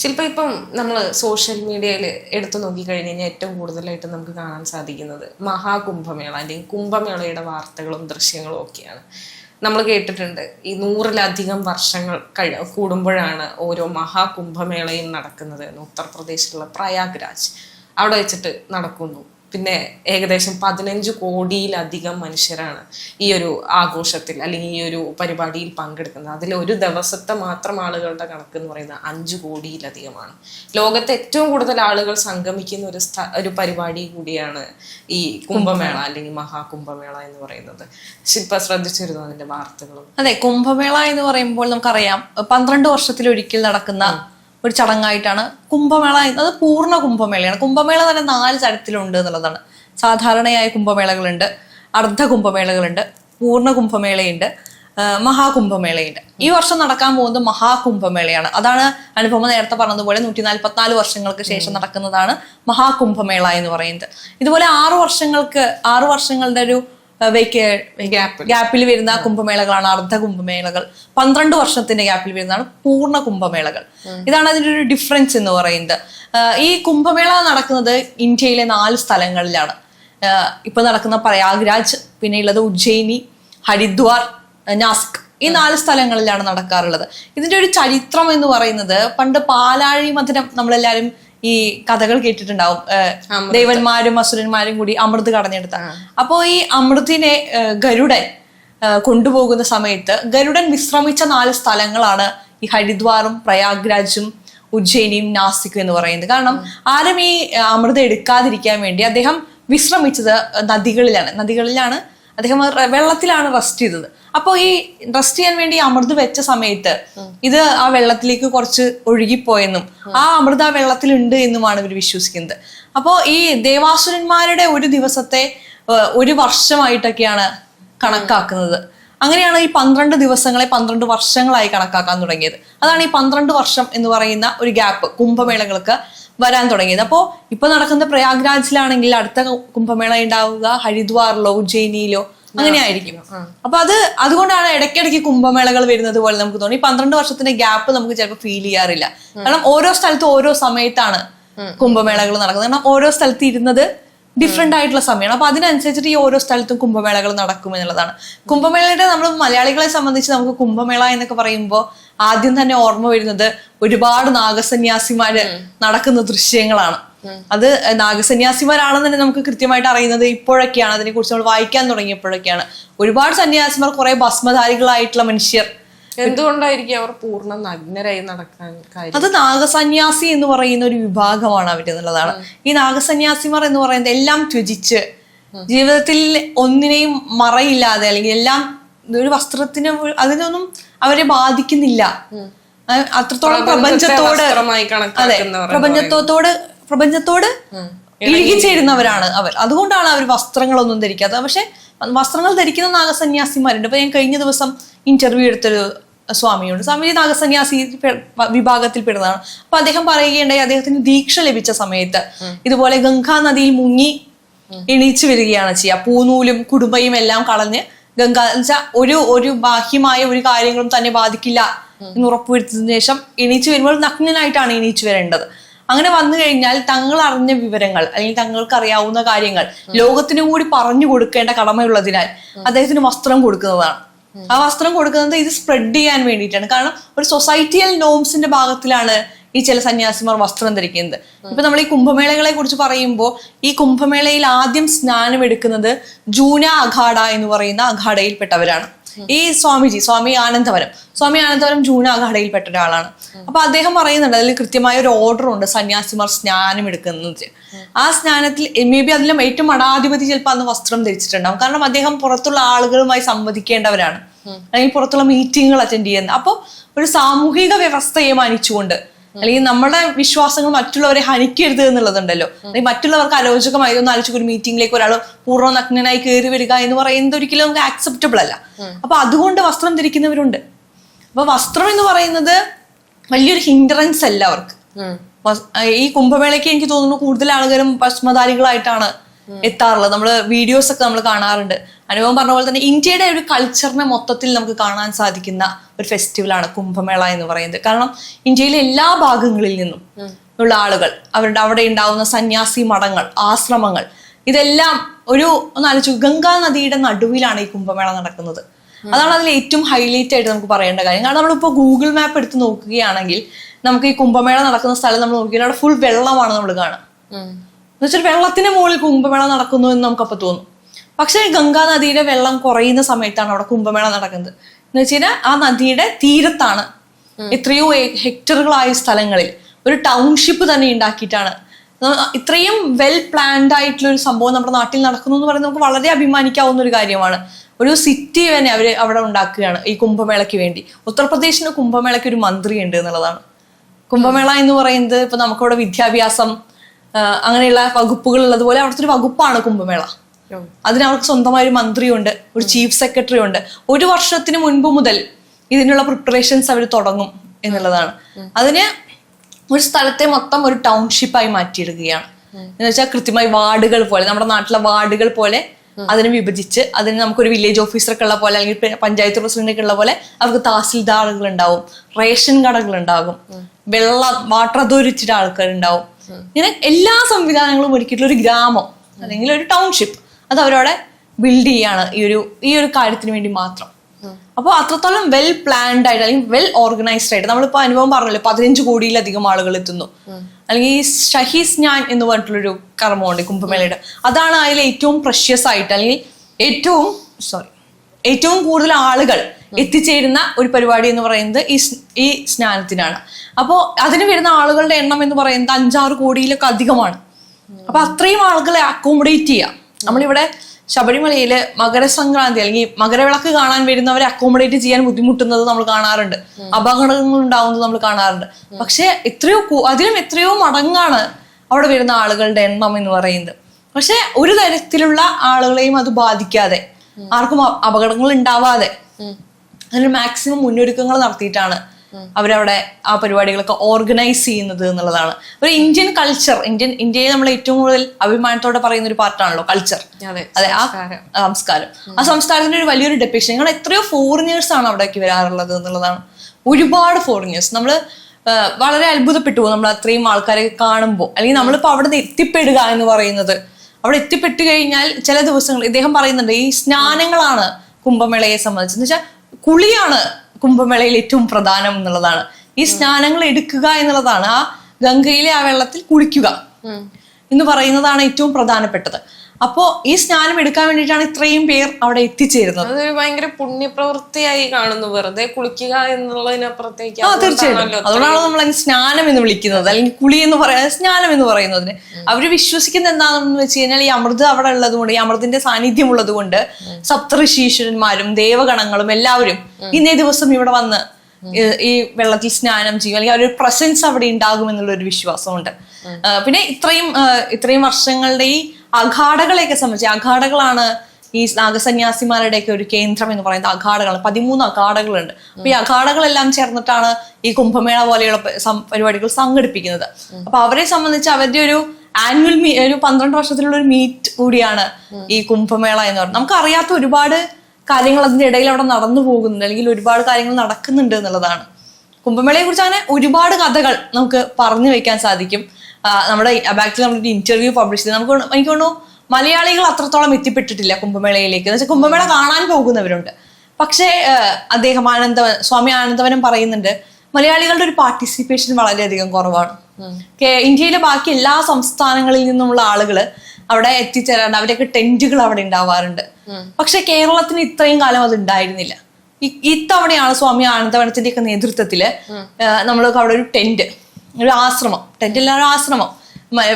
ശില്പ ഇപ്പം നമ്മൾ സോഷ്യൽ മീഡിയയിൽ എടുത്തു നോക്കിക്കഴിഞ്ഞ് കഴിഞ്ഞാൽ ഏറ്റവും കൂടുതലായിട്ട് നമുക്ക് കാണാൻ സാധിക്കുന്നത് മഹാകുംഭമേള അല്ലെങ്കിൽ കുംഭമേളയുടെ വാർത്തകളും ദൃശ്യങ്ങളും ഒക്കെയാണ്. നമ്മൾ കേട്ടിട്ടുണ്ട് ഈ നൂറിലധികം വർഷങ്ങൾ കഴി കൂടുമ്പോഴാണ് ഓരോ മഹാകുംഭമേളയും നടക്കുന്നത് എന്ന് ഉത്തർപ്രദേശിലുള്ള പ്രയാഗ്രാജ് അവിടെ വെച്ചിട്ട് നടക്കുന്നു. പിന്നെ ഏകദേശം പതിനഞ്ച് കോടിയിലധികം മനുഷ്യരാണ് ഈ ഒരു ആഘോഷത്തിൽ അല്ലെങ്കിൽ ഈ ഒരു പരിപാടിയിൽ പങ്കെടുക്കുന്നത്. അതിൽ ഒരു ദിവസത്തെ മാത്രം ആളുകളുടെ കണക്ക് എന്ന് പറയുന്നത് അഞ്ചു കോടിയിലധികമാണ്. ലോകത്തെ ഏറ്റവും കൂടുതൽ ആളുകൾ സംഗമിക്കുന്ന ഒരു സ്ഥ ഒരു പരിപാടി കൂടിയാണ് ഈ കുംഭമേള അല്ലെങ്കിൽ മഹാകുംഭമേള എന്ന് പറയുന്നത്. ശില്പ ശ്രദ്ധിച്ചിരുന്നു അതിന്റെ വാർത്തകളും? അതെ കുംഭമേള എന്ന് പറയുമ്പോൾ നമുക്കറിയാം പന്ത്രണ്ട് വർഷത്തിലൊരിക്കൽ നടക്കുന്ന ഒരു ചടങ്ങായിട്ടാണ് കുംഭമേള അത് പൂർണ കുംഭമേളയാണ്. കുംഭമേള തന്നെ നാല് തരത്തിലുണ്ട് എന്നുള്ളതാണ്. സാധാരണയായ കുംഭമേളകളുണ്ട് അർദ്ധ കുംഭമേളകളുണ്ട് പൂർണ കുംഭമേളയുണ്ട് മഹാകുംഭമേളയുണ്ട്. ഈ വർഷം നടക്കാൻ പോകുന്നത് മഹാകുംഭമേളയാണ്. അതാണ് അനുപമ നേരത്തെ പറഞ്ഞതുപോലെ നൂറ്റി നാൽപ്പത്തിനാല് വർഷങ്ങൾക്ക് ശേഷം നടക്കുന്നതാണ് മഹാകുംഭമേള എന്ന് പറയുന്നത്. ഇതുപോലെ ആറു വർഷങ്ങൾക്ക് ആറു വർഷങ്ങളുടെ ഒരു ഗ്യാപ്പിൽ വരുന്ന കുംഭമേളകളാണ് അർദ്ധ കുംഭമേളകൾ. പന്ത്രണ്ട് വർഷത്തിന്റെ ഗ്യാപ്പിൽ വരുന്നതാണ് പൂർണ കുംഭമേളകൾ. ഇതാണ് അതിന്റെ ഒരു ഡിഫറൻസ് എന്ന് പറയുന്നത്. ഈ കുംഭമേള നടക്കുന്നത് ഇന്ത്യയിലെ നാല് സ്ഥലങ്ങളിലാണ്. ഇപ്പൊ നടക്കുന്ന പ്രയാഗ്രാജ് പിന്നെ ഉള്ളത് ഉജ്ജയിനി ഹരിദ്വാർ നാസ്ക്. ഈ നാല് സ്ഥലങ്ങളിലാണ് നടക്കാറുള്ളത്. ഇതിന്റെ ഒരു ചരിത്രം എന്ന് പറയുന്നത് പണ്ട് പാലാഴി മധുരം നമ്മളെല്ലാരും ഈ കഥകൾ കേട്ടിട്ടുണ്ടാവും. ദേവന്മാരും അസുരന്മാരും കൂടി അമൃത് കടഞ്ഞെടുത്ത അപ്പോ ഈ അമൃതിനെ ഗരുഡൻ കൊണ്ടുപോകുന്ന സമയത്ത് ഗരുഡൻ വിശ്രമിച്ച നാല് സ്ഥലങ്ങളാണ് ഈ ഹരിദ്വാറും പ്രയാഗ്രാജും ഉജ്ജയിനിയും നാസിക്കും എന്ന് പറയുന്നത്. കാരണം ആരും ഈ അമൃത് എടുക്കാതിരിക്കാൻ വേണ്ടി അദ്ദേഹം വിശ്രമിച്ചത് നദികളിലാണ്. നദികളിലാണ് അദ്ദേഹം വെള്ളത്തിലാണ് റെസ്റ്റ് ചെയ്തത്. അപ്പോൾ ഈ റെസ്റ്റ് ചെയ്യാൻ വേണ്ടി അമൃത് വെച്ച സമയത്ത് ഇത് ആ വെള്ളത്തിലേക്ക് കുറച്ച് ഒഴുകിപ്പോയെന്നും ആ അമൃത് ആ വെള്ളത്തിലുണ്ട് എന്നുമാണ് ഇവർ വിശ്വസിക്കുന്നത്. അപ്പോൾ ഈ ദേവാസുരന്മാരുടെ ഒരു ദിവസത്തെ ഒരു വർഷമായിട്ടൊക്കെയാണ് കണക്കാക്കുന്നത്. അങ്ങനെയാണ് ഈ പന്ത്രണ്ട് ദിവസങ്ങളെ പന്ത്രണ്ട് വർഷങ്ങളായി കണക്കാക്കാൻ തുടങ്ങിയത്. അതാണ് ഈ പന്ത്രണ്ട് വർഷം എന്ന് പറയുന്ന ഒരു ഗ്യാപ്പ് കുംഭമേളകൾക്ക് വരാൻ തുടങ്ങിയത്. അപ്പോൾ ഇപ്പൊ നടക്കുന്ന പ്രയാഗ്രാജിലാണെങ്കിൽ അടുത്ത കുംഭമേള ഉണ്ടാവുക ഹരിദ്വാറിലോ ഉജ്ജയിനിയിലോ അങ്ങനെ ആയിരിക്കും. അപ്പൊ അത് അതുകൊണ്ടാണ് ഇടയ്ക്കിടയ്ക്ക് കുംഭമേളകൾ വരുന്നത് പോലെ നമുക്ക് തോന്നി. പന്ത്രണ്ട് വർഷത്തിന്റെ ഗ്യാപ്പ് നമുക്ക് ചിലപ്പോൾ ഫീൽ ചെയ്യാറില്ല. കാരണം ഓരോ സ്ഥലത്തും ഓരോ സമയത്താണ് കുംഭമേളകൾ നടക്കുന്നത്. കാരണം ഓരോ സ്ഥലത്ത് ഇരുന്നത് ഡിഫറെന്റ് ആയിട്ടുള്ള സമയമാണ് അപ്പൊ അതിനനുസരിച്ചിട്ട് ഈ ഓരോ സ്ഥലത്തും കുംഭമേളകൾ നടക്കും എന്നുള്ളതാണ്. കുംഭമേളയുടെ നമ്മൾ മലയാളികളെ സംബന്ധിച്ച് നമുക്ക് കുംഭമേള എന്നൊക്കെ പറയുമ്പോൾ ആദ്യം തന്നെ ഓർമ്മ വരുന്നത് ഒരുപാട് നാഗസന്യാസിമാര് നടക്കുന്ന ദൃശ്യങ്ങളാണ്. അത് നാഗസന്യാസിമാരാണെന്ന് തന്നെ നമുക്ക് കൃത്യമായിട്ട് അറിയുന്നത് ഇപ്പോഴൊക്കെയാണ്. അതിനെ കുറിച്ച് നമ്മൾ വായിക്കാൻ തുടങ്ങിയപ്പോഴൊക്കെയാണ്. ഒരുപാട് സന്യാസിമാർ കുറെ ഭസ്മധാരികളായിട്ടുള്ള മനുഷ്യർ എന്തുകൊണ്ടായിരിക്കും അവർ പൂർണ നഗ്നരായി നടക്കാൻ കാര്യം? അത് നാഗസന്യാസി എന്ന് പറയുന്ന ഒരു വിഭാഗമാണ് അവർ എന്നുള്ളതാണ്. ഈ നാഗസന്യാസിമാർ എന്ന് പറയുന്നത് എല്ലാം ത്യജിച്ച് ജീവിതത്തിൽ ഒന്നിനെയും മറയില്ലാതെ അല്ലെങ്കിൽ എല്ലാം ഒരു വസ്ത്രത്തിന് അതിനൊന്നും അവരെ ബാധിക്കുന്നില്ല. അത്രത്തോളം പ്രപഞ്ചത്തോട് അതെ പ്രപഞ്ചത്തോട് പ്രപഞ്ചത്തോട് ഇഴുകിച്ചേരുന്നവരാണ് അവർ. അതുകൊണ്ടാണ് അവർ വസ്ത്രങ്ങളൊന്നും ധരിക്കാത്തത്. പക്ഷെ വസ്ത്രങ്ങൾ ധരിക്കുന്ന നാഗസന്യാസിമാരുണ്ട്. ഇപ്പൊ ഞാൻ കഴിഞ്ഞ ദിവസം ഇന്റർവ്യൂ എടുത്തൊരു സ്വാമിയുണ്ട്. സ്വാമി നാഗസന്യാസി വിഭാഗത്തിൽപ്പെടുന്നതാണ് വിഭാഗത്തിൽ പെടുന്നതാണ്. അപ്പൊ അദ്ദേഹം പറയുകയുണ്ടായി അദ്ദേഹത്തിന് ദീക്ഷ ലഭിച്ച സമയത്ത് ഇതുപോലെ ഗംഗാ നദിയിൽ മുങ്ങി എണീച്ചു വരികയാണ് ചെയ്യുക. പൂനൂലും കുടുംബയും എല്ലാം കളഞ്ഞ് ഗംഗാ എന്നുവെച്ചാൽ ഒരു ഒരു ബാഹ്യമായ ഒരു കാര്യങ്ങളും തന്നെ ബാധിക്കില്ല എന്ന് ഉറപ്പുവരുത്തിയതിനു ശേഷം എണീച്ചു വരുമ്പോൾ നഗ്നനായിട്ടാണ് എണീച്ചു വരേണ്ടത്. അങ്ങനെ വന്നു കഴിഞ്ഞാൽ തങ്ങൾ അറിഞ്ഞ വിവരങ്ങൾ അല്ലെങ്കിൽ തങ്ങൾക്ക് അറിയാവുന്ന കാര്യങ്ങൾ ലോകത്തിനും കൂടി പറഞ്ഞു കൊടുക്കേണ്ട കടമയുള്ളതിനാൽ അദ്ദേഹത്തിന് വസ്ത്രം കൊടുക്കുന്നതാണ്. ആ വസ്ത്രം കൊടുക്കുന്നത് ഇത് സ്പ്രെഡ് ചെയ്യാൻ വേണ്ടിയിട്ടാണ്. കാരണം ഒരു സൊസൈറ്റിയൽ നോംസിന്റെ ഭാഗത്തിലാണ് ഈ ചില സന്യാസിമാർ വസ്ത്രം ധരിക്കുന്നത്. ഇപ്പൊ നമ്മൾ ഈ കുംഭമേളകളെ കുറിച്ച് പറയുമ്പോൾ ഈ കുംഭമേളയിൽ ആദ്യം സ്നാനം എടുക്കുന്നത് ജൂന അഖാഡ എന്ന് പറയുന്ന അഖാഡയിൽപ്പെട്ടവരാണ്. ഈ സ്വാമിജി സ്വാമി ആനന്ദവരം സ്വാമി ആനന്ദവരം ജൂന അഖാഡയിൽപ്പെട്ട ഒരാളാണ് അപ്പൊ അദ്ദേഹം പറയുന്നുണ്ട് അതിൽ കൃത്യമായ ഒരു ഓർഡർ ഉണ്ട് സന്യാസിമാർ സ്നാനം എടുക്കുന്നത്. ആ സ്നാനത്തിൽ മേ ബി അതിലും ഏറ്റവും മഠാധിപതി ചിലപ്പോൾ അന്ന് വസ്ത്രം ധരിച്ചിട്ടുണ്ടാവും. കാരണം അദ്ദേഹം പുറത്തുള്ള ആളുകളുമായി സംവദിക്കേണ്ടവരാണ്. അല്ലെങ്കിൽ പുറത്തുള്ള മീറ്റിങ്ങുകൾ അറ്റൻഡ് ചെയ്യുന്നത് അപ്പോൾ ഒരു സാമൂഹിക വ്യവസ്ഥയെ മാനിച്ചുകൊണ്ട് അല്ലെങ്കിൽ നമ്മുടെ വിശ്വാസങ്ങൾ മറ്റുള്ളവരെ ഹനിക്കരുത് എന്നുള്ളതുണ്ടല്ലോ. അല്ലെങ്കിൽ മറ്റുള്ളവർക്ക് അലോചകമായി ഒന്ന് ആലോചിച്ച് ഒരു മീറ്റിംഗിലേക്ക് ഒരാൾ പൂർണ നഗ്നനായി കയറി വരിക എന്ന് പറയുന്നത് ഒരിക്കലും നമുക്ക് ആക്സെപ്റ്റബിൾ അല്ല. അപ്പൊ അതുകൊണ്ട് വസ്ത്രം ധരിക്കുന്നവരുണ്ട്. അപ്പൊ വസ്ത്രം എന്ന് പറയുന്നത് വലിയൊരു ഹിൻഡറൻസ് അല്ല അവർക്ക്. ഈ കുംഭമേളയ്ക്ക് എനിക്ക് തോന്നുന്നു കൂടുതൽ ആളുകളും ഭസ്മധാരികളായിട്ടാണ് എത്താറുള്ളത്. നമ്മൾ വീഡിയോസ് ഒക്കെ നമ്മൾ കാണാറുണ്ട്. അനുഭവം പറഞ്ഞ പോലെ തന്നെ ഇന്ത്യയുടെ ഒരു കൾച്ചറിനെ മൊത്തത്തിൽ നമുക്ക് കാണാൻ സാധിക്കുന്ന ഒരു ഫെസ്റ്റിവലാണ് കുംഭമേള എന്ന് പറയുന്നത്. കാരണം ഇന്ത്യയിലെ എല്ലാ ഭാഗങ്ങളിൽ നിന്നും ഉള്ള ആളുകൾ അവരുടെ അവിടെ ഉണ്ടാവുന്ന സന്യാസി മഠങ്ങൾ ആശ്രമങ്ങൾ ഇതെല്ലാം ഒരു ഒന്ന് ആലോചിച്ചു ഗംഗാ നദിയുടെ നടുവിലാണ് ഈ കുംഭമേള നടക്കുന്നത്. അതാണ് അതിൽ ഏറ്റവും ഹൈലൈറ്റ് ആയിട്ട് നമുക്ക് പറയേണ്ട കാര്യം. കാരണം നമ്മളിപ്പോൾ ഗൂഗിൾ മാപ്പ് എടുത്ത് നോക്കുകയാണെങ്കിൽ നമുക്ക് ഈ കുംഭമേള നടക്കുന്ന സ്ഥലം നമ്മൾ നോക്കിയാൽ അവിടെ ഫുൾ വെള്ളമാണ് നമ്മൾ കാണുക. എന്നുവെച്ചാൽ വെള്ളത്തിന്റെ മുകളിൽ കുംഭമേള നടക്കുന്നു എന്ന് നമുക്കപ്പോൾ തോന്നും. പക്ഷേ ഗംഗാ നദിയുടെ വെള്ളം കുറയുന്ന സമയത്താണ് അവിടെ കുംഭമേള നടക്കുന്നത്. എന്ന് വെച്ച് കഴിഞ്ഞാൽ ആ നദിയുടെ തീരത്താണ് എത്രയോ ഹെക്ടറുകളായ സ്ഥലങ്ങളിൽ ഒരു ടൗൺഷിപ്പ് തന്നെ ഉണ്ടാക്കിയിട്ടാണ്. ഇത്രയും വെൽ പ്ലാൻഡ് ആയിട്ടുള്ള ഒരു സംഭവം നമ്മുടെ നാട്ടിൽ നടക്കുന്നു എന്ന് പറയുന്നത് നമുക്ക് വളരെ അഭിമാനിക്കാവുന്ന ഒരു കാര്യമാണ്. ഒരു സിറ്റി തന്നെ അവർ അവിടെ ഉണ്ടാക്കുകയാണ് ഈ കുംഭമേളയ്ക്ക് വേണ്ടി. ഉത്തർപ്രദേശിന് കുംഭമേളയ്ക്ക് ഒരു മന്ത്രി ഉണ്ട് എന്നുള്ളതാണ്. കുംഭമേള എന്ന് പറയുന്നത് ഇപ്പൊ നമുക്കവിടെ വിദ്യാഭ്യാസം അങ്ങനെയുള്ള വകുപ്പുകൾ ഉള്ളതുപോലെ അവിടുത്തെ ഒരു വകുപ്പാണ് കുംഭമേള. അതിന് അവർക്ക് സ്വന്തമായ ഒരു മന്ത്രിയുണ്ട് ഒരു ചീഫ് സെക്രട്ടറി ഉണ്ട് ഒരു വർഷത്തിന് മുൻപ് മുതൽ ഇതിനുള്ള പ്രിപ്പറേഷൻസ് അവർ തുടങ്ങും എന്നുള്ളതാണ്. അതിന് ഒരു സ്ഥലത്തെ മൊത്തം ഒരു ടൗൺഷിപ്പായി മാറ്റിയിടുകയാണ്. എന്ന് വെച്ചാൽ കൃത്യമായി വാർഡുകൾ പോലെ നമ്മുടെ നാട്ടിലെ വാർഡുകൾ പോലെ അതിനെ വിഭജിച്ച് അതിന് നമുക്കൊരു വില്ലേജ് ഓഫീസറൊക്കെ ഉള്ള പോലെ അല്ലെങ്കിൽ പഞ്ചായത്ത് പ്രസിഡന്റൊക്കെ ഉള്ള പോലെ അവർക്ക് തഹസിൽദാറുകൾ ഉണ്ടാവും റേഷൻ കടകൾ ഉണ്ടാകും വെള്ളം വാട്ടർ അതോറിറ്റിയുടെ ആൾക്കാർ ഉണ്ടാവും ഇങ്ങനെ എല്ലാ സംവിധാനങ്ങളും ഒരുക്കിയിട്ടുള്ള ഒരു ഗ്രാമം അല്ലെങ്കിൽ ഒരു ടൗൺഷിപ്പ് അത് അവരവിടെ ബിൽഡ് ചെയ്യാണ് ഈ ഒരു ഈ ഒരു കാര്യത്തിന് വേണ്ടി മാത്രം. അപ്പോൾ അത്രത്തോളം വെൽ പ്ലാൻഡ് ആയിട്ട് അല്ലെങ്കിൽ വെൽ ഓർഗനൈസ്ഡ് ആയിട്ട് നമ്മളിപ്പോൾ അനുഭവം പറഞ്ഞല്ലോ പതിനഞ്ച് കോടിയിലധികം ആളുകൾ എത്തുന്നു. അല്ലെങ്കിൽ ഈ ഷഹീസ് ഞാൻ എന്ന് പറഞ്ഞിട്ടുള്ളൊരു കർമ്മമുണ്ട് കുംഭമേളയുടെ. അതാണ് അതിൽ ഏറ്റവും പ്രഷ്യസ് ആയിട്ട് അല്ലെങ്കിൽ ഏറ്റവും സോറി ഏറ്റവും കൂടുതൽ ആളുകൾ എത്തിച്ചേരുന്ന ഒരു പരിപാടി എന്ന് പറയുന്നത് ഈ ഈ സ്നാനത്തിനാണ്. അപ്പോൾ അതിന് വരുന്ന ആളുകളുടെ എണ്ണം എന്ന് പറയുന്നത് അഞ്ചാറ് കോടിയിലൊക്കെ അധികമാണ്. അപ്പൊ അത്രയും ആളുകളെ അക്കോമഡേറ്റ് ചെയ്യാം. നമ്മളിവിടെ ശബരിമലയിൽ മകരസംക്രാന്തി അല്ലെങ്കിൽ മകരവിളക്ക് കാണാൻ വരുന്നവരെ അക്കോമഡേറ്റ് ചെയ്യാൻ ബുദ്ധിമുട്ടുന്നത് നമ്മൾ കാണാറുണ്ട്. അപകടങ്ങൾ ഉണ്ടാവുന്നത് നമ്മൾ കാണാറുണ്ട്. പക്ഷെ എത്രയോ അതിലും എത്രയോ മടങ്ങാണ് അവിടെ വരുന്ന ആളുകളുടെ എണ്ണം എന്ന് പറയുന്നത്. പക്ഷെ ഒരു തരത്തിലുള്ള ആളുകളെയും അത് ബാധിക്കാതെ ആർക്കും അപകടങ്ങൾ ഉണ്ടാവാതെ. അതിന് മാക്സിമം മുന്നൊരുക്കങ്ങൾ നടത്തിയിട്ടാണ് അവരവിടെ ആ പരിപാടികളൊക്കെ ഓർഗനൈസ് ചെയ്യുന്നത് എന്നുള്ളതാണ്. ഒരു ഇന്ത്യൻ കൾച്ചർ ഇന്ത്യൻ ഇന്ത്യയെ നമ്മൾ ഏറ്റവും കൂടുതൽ അഭിമാനത്തോടെ പറയുന്ന ഒരു പാർട്ടാണല്ലോ കൾച്ചർ അതെ ആ സംസ്കാരം. ആ സംസ്കാരം ആ സംസ്കാരത്തിന്റെ ഒരു വലിയൊരു ഡെപ്പിക്ഷൻ ഞങ്ങൾ എത്രയോ ഫോറിനേഴ്സ് ആണ് അവിടേക്ക് വരാറുള്ളത് എന്നുള്ളതാണ്. ഒരുപാട് ഫോറിനേഴ്സ് നമ്മൾ വളരെ അത്ഭുതപ്പെട്ടു പോകും. നമ്മൾ അത്രയും ആൾക്കാരെ കാണുമ്പോൾ. അല്ലെങ്കിൽ നമ്മളിപ്പോൾ അവിടെ നിന്ന് എത്തിപ്പെടുക എന്ന് പറയുന്നത് അവിടെ എത്തിപ്പെട്ടു കഴിഞ്ഞാൽ ചില ദിവസങ്ങൾ ഇദ്ദേഹം പറയുന്നുണ്ട് ഈ സ്നാനങ്ങളാണ് കുംഭമേളയെ സംബന്ധിച്ച്. എന്ന് വെച്ചാൽ കുളിയാണ് കുംഭമേളയിൽ ഏറ്റവും പ്രധാനം എന്നുള്ളതാണ്. ഈ സ്നാനങ്ങൾ എടുക്കുക എന്നുള്ളതാണ് ആ ഗംഗയിലെ ആ വെള്ളത്തിൽ കുളിക്കുക. എന്ന് പറയുന്നതാണ് ഏറ്റവും പ്രധാനപ്പെട്ടത്. അപ്പോ ഈ സ്നാനം എടുക്കാൻ വേണ്ടിയിട്ടാണ് ഇത്രയും പേർ അവിടെ എത്തിച്ചേരുന്നത്. അതൊരു ഭയങ്കര പുണ്യപ്രവൃത്തിയായി കാണുന്നു. വെറുതെ കുളിക്കുക എന്നുള്ളതിനപ്പുറത്തേക്ക് ആ തീർച്ചയായിട്ടും. അതുകൊണ്ടാണ് നമ്മൾ അതിന് സ്നാനം എന്ന് വിളിക്കുന്നത്. അല്ലെങ്കിൽ കുളി എന്ന് പറയുന്നത് സ്നാനം എന്ന് പറയുന്നതിന്. അവർ വിശ്വസിക്കുന്ന എന്താണെന്ന് വെച്ച് കഴിഞ്ഞാൽ ഈ അമൃത് അവിടെ ഉള്ളത് കൊണ്ട് ഈ അമൃതിന്റെ സാന്നിധ്യം ഉള്ളത് കൊണ്ട് സപ്തഋഷീശ്വരന്മാരും ദേവഗണങ്ങളും എല്ലാവരും ഇന്നേ ദിവസം ഇവിടെ വന്ന് ഈ- വെള്ളത്തിൽ സ്നാനം ചെയ്യും. അല്ലെങ്കിൽ അവരൊരു പ്രസൻസ് അവിടെ ഉണ്ടാകും എന്നുള്ള ഒരു വിശ്വാസമുണ്ട് പിന്നെ ഇത്രയും ഇത്രയും വർഷങ്ങളുടെ ഈ അഘാടകളെയൊക്കെ സംബന്ധിച്ച് അഘാടകളാണ് ഈ നാഗസന്യാസിമാരുടെയൊക്കെ ഒരു കേന്ദ്രം എന്ന് പറയുന്നത് അഘാടകൾ പതിമൂന്ന് അഘാടകളുണ്ട് അപ്പൊ ഈ അഘാടകളെല്ലാം ചേർന്നിട്ടാണ് ഈ കുംഭമേള പോലെയുള്ള പരിപാടികൾ സംഘടിപ്പിക്കുന്നത്. അപ്പൊ അവരെ സംബന്ധിച്ച് അവരുടെ ഒരു ആനുവൽ മീ ഒരു പന്ത്രണ്ട് വർഷത്തിലുള്ള ഒരു മീറ്റ് കൂടിയാണ് ഈ കുംഭമേള എന്ന് പറയുന്നത്. നമുക്ക് അറിയാത്ത ഒരുപാട് കാര്യങ്ങൾ അതിന്റെ ഇടയിൽ അവിടെ നടന്നു പോകുന്നുണ്ട്. അല്ലെങ്കിൽ ഒരുപാട് കാര്യങ്ങൾ നടക്കുന്നുണ്ട് എന്നുള്ളതാണ്. കുംഭമേളയെ കുറിച്ച് അങ്ങനെ ഒരുപാട് കഥകൾ നമുക്ക് പറഞ്ഞു വെക്കാൻ സാധിക്കും. നമ്മുടെ ബാക്കിൽ നമ്മളൊരു ഇന്റർവ്യൂ പബ്ലിഷ് ചെയ്ത് നമുക്ക് എനിക്ക് തോന്നുന്നു മലയാളികൾ അത്രത്തോളം എത്തിപ്പെട്ടിട്ടില്ല കുംഭമേളയിലേക്ക്. എന്ന് വെച്ചാൽ കുംഭമേള കാണാൻ പോകുന്നവരുണ്ട്. പക്ഷേ അദ്ദേഹം ആനന്ദവൻ സ്വാമി ആനന്ദവനും പറയുന്നുണ്ട് മലയാളികളുടെ ഒരു പാർട്ടിസിപ്പേഷൻ വളരെയധികം കുറവാണ്. ഇന്ത്യയിലെ ബാക്കി എല്ലാ സംസ്ഥാനങ്ങളിൽ നിന്നുമുള്ള ആളുകൾ അവിടെ എത്തിച്ചേരാറുണ്ട്. അവരൊക്കെ ടെന്റുകൾ അവിടെ ഉണ്ടാവാറുണ്ട്. പക്ഷെ കേരളത്തിന് ഇത്രയും കാലം അത് ഉണ്ടായിരുന്നില്ല. ഇത്തവണയാണ് സ്വാമി ആനന്ദവനത്തിന്റെ ഒക്കെ നേതൃത്വത്തിൽ നമ്മൾക്ക് അവിടെ ഒരു ടെന്റ്. ഒരു ആശ്രമം. ടെന്റില്ല ഒരു ആശ്രമം.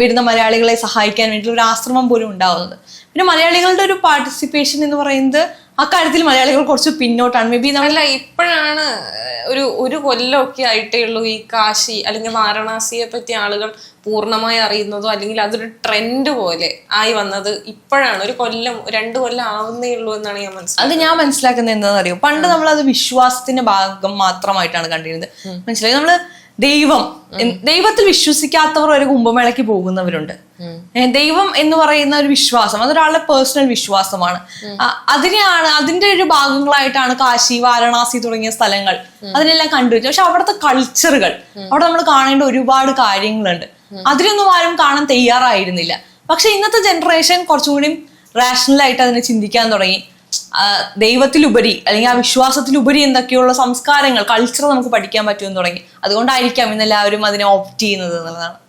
വരുന്ന മലയാളികളെ സഹായിക്കാൻ വേണ്ടി ഒരു ആശ്രമം പോലും ഉണ്ടാവുന്നത്. പിന്നെ മലയാളികളുടെ ഒരു പാർട്ടിസിപ്പേഷൻ എന്ന് പറയുന്നത് ആ കാര്യത്തിൽ മലയാളികൾ കുറച്ച് പിന്നോട്ടാണ്. മേ ബി നമ്മളല്ല ഇപ്പോഴാണ് ഒരു ഒരു കൊല്ലമൊക്കെ ആയിട്ടേ ഉള്ളൂ ഈ കാശി അല്ലെങ്കിൽ വാരണാസിയെ പറ്റി ആളുകൾ പൂർണമായി അറിയുന്നതോ അല്ലെങ്കിൽ അതൊരു ട്രെൻഡ് പോലെ ആയി വന്നത് ഇപ്പോഴാണ്. ഒരു കൊല്ലം രണ്ട് കൊല്ലം ആവുന്നേ ഉള്ളൂ എന്നാണ് ഞാൻ മനസ്സിലാക്കുന്നത്. അത് ഞാൻ മനസ്സിലാക്കുന്നത് എന്താണെന്ന് അറിയോ പണ്ട് നമ്മൾ അത് വിശ്വാസത്തിന്റെ ഭാഗം മാത്രമായിട്ടാണ് കണ്ടിരുന്നത്. മനസ്സിലായി? നമ്മൾ ദൈവം ദൈവത്തിൽ വിശ്വസിക്കാത്തവർ വരെ കുംഭമേളയ്ക്ക് പോകുന്നവരുണ്ട്. ദൈവം എന്ന് പറയുന്ന ഒരു വിശ്വാസം അതൊരാളുടെ പേഴ്സണൽ വിശ്വാസമാണ്. അതിനെയാണ് അതിന്റെ ഒരു ഭാഗങ്ങളായിട്ടാണ് കാശി വാരണാസി തുടങ്ങിയ സ്ഥലങ്ങൾ അതിനെല്ലാം കണ്ടുവരുന്നത്. പക്ഷെ അവിടുത്തെ കൾച്ചറുകൾ അവിടെ നമ്മൾ കാണേണ്ട ഒരുപാട് കാര്യങ്ങളുണ്ട്. അതിനൊന്നും ആരും കാണാൻ തയ്യാറായിരുന്നില്ല. പക്ഷെ ഇന്നത്തെ ജനറേഷൻ കുറച്ചും കൂടി റാഷണൽ ആയിട്ട് അതിനെ ചിന്തിക്കാൻ തുടങ്ങി. ദൈവത്തിലുപരി അല്ലെങ്കിൽ ആ വിശ്വാസത്തിലുപരി എന്തൊക്കെയുള്ള സംസ്കാരങ്ങൾ കൾച്ചർ നമുക്ക് പഠിക്കാൻ പറ്റുമെന്ന് തുടങ്ങി. അതുകൊണ്ടായിരിക്കാം ഇന്ന് എല്ലാവരും അതിനെ ഓപ്റ്റ് ചെയ്യുന്നത് എന്നുള്ളതാണ്.